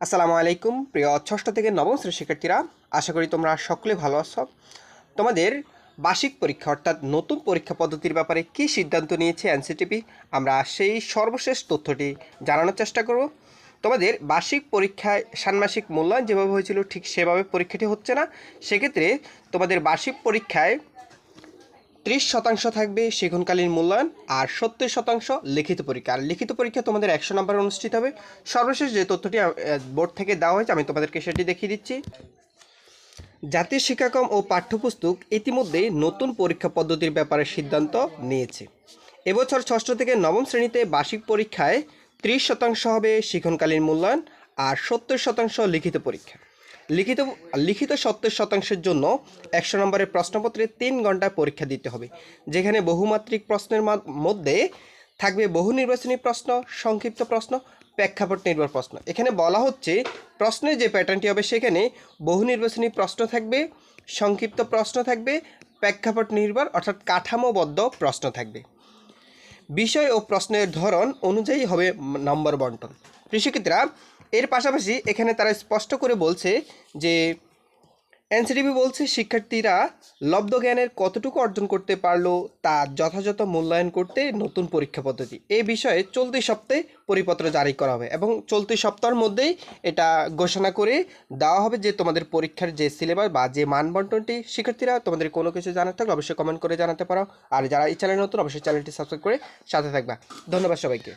আসসালামু আলাইকুম, প্রিয় ষষ্ঠ থেকে নবম শ্রেণির শিক্ষার্থীরা। আশা করি তোমরা সকলে ভালো আছো। তোমাদের বার্ষিক পরীক্ষা অর্থাৎ নতুন পরীক্ষা পদ্ধতির ব্যাপারে কী সিদ্ধান্ত নিয়েছে এনসিটিপি, আমরা সেই সর্বশেষ তথ্যটি জানানোর চেষ্টা করব। তোমাদের বার্ষিক পরীক্ষায় ষান্মাসিক মূল্যায়ন যেভাবে হয়েছিল, ঠিক সেভাবে পরীক্ষাটি হচ্ছে না। সেক্ষেত্রে তোমাদের বার্ষিক পরীক্ষায় ত্রিশ শতাংশ থাকবে সেখানকালীন মূল্যায়ন আর সত্তর শতাংশ লিখিত পরীক্ষা। আর লিখিত পরীক্ষা তোমাদের একশো নম্বরে অনুষ্ঠিত হবে। সর্বশেষ যে তথ্যটি বোর্ড থেকে দেওয়া হয়েছে, আমি তোমাদেরকে সেটি দেখিয়ে দিচ্ছি। জাতীয় শিক্ষাক্রম ও পাঠ্যপুস্তক ইতিমধ্যেই নতুন পরীক্ষা পদ্ধতির ব্যাপারে সিদ্ধান্ত নিয়েছে। এবছর ষষ্ঠ থেকে নবম শ্রেণীতে বার্ষিক পরীক্ষায় ত্রিশ শতাংশ হবে শিক্ষণকালীন মূল্যায়ন আর সত্তর শতাংশ লিখিত পরীক্ষা। লিখিত লিখিত সত্তর শতাংশের জন্য একশো নম্বরের প্রশ্নপত্রে তিন ঘণ্টা পরীক্ষা দিতে হবে, যেখানে বহুমাত্রিক প্রশ্নের মধ্যে থাকবে বহু নির্বাচনী প্রশ্ন, সংক্ষিপ্ত প্রশ্ন, প্রেক্ষাপট নির্ভর প্রশ্ন। এখানে বলা হচ্ছে, প্রশ্নের যে প্যাটার্নটি হবে সেখানে বহু নির্বাচনী প্রশ্ন থাকবে, সংক্ষিপ্ত প্রশ্ন থাকবে, প্রেক্ষাপট নির্ভর, অর্থাৎ কাঠামোবদ্ধ প্রশ্ন থাকবে। বিষয় ও প্রশ্নের ধরন অনুযায়ী হবে নম্বর বন্টন। কৃষিক্ষেত্রা, এর পাশাপাশি এখানে তারা স্পষ্ট করে বলছে যে এনসিডিবি বলছে শিক্ষার্থীরা লব্ধ জ্ঞানের কতটুকু অর্জন করতে পারল তা যথাযথ মূল্যায়ন করতে নতুন পরীক্ষা পদ্ধতি। এই বিষয়ে চলতি সপ্তাহে পরিপত্র জারি করা হবে এবং চলতি সপ্তাহের মধ্যেই এটা ঘোষণা করে দেওয়া হবে যে তোমাদের পরীক্ষার যে সিলেবাস বা যে মানবন্টনটি শিক্ষার্থীরা তোমাদের কোনো কিছু জানার থাকলে অবশ্যই কমেন্ট করে জানাতে পারো। আর যারা এই চ্যানেল নতুন, অবশ্যই চ্যানেলটি সাবস্ক্রাইব করে সাথে থাকবা। ধন্যবাদ সবাইকে।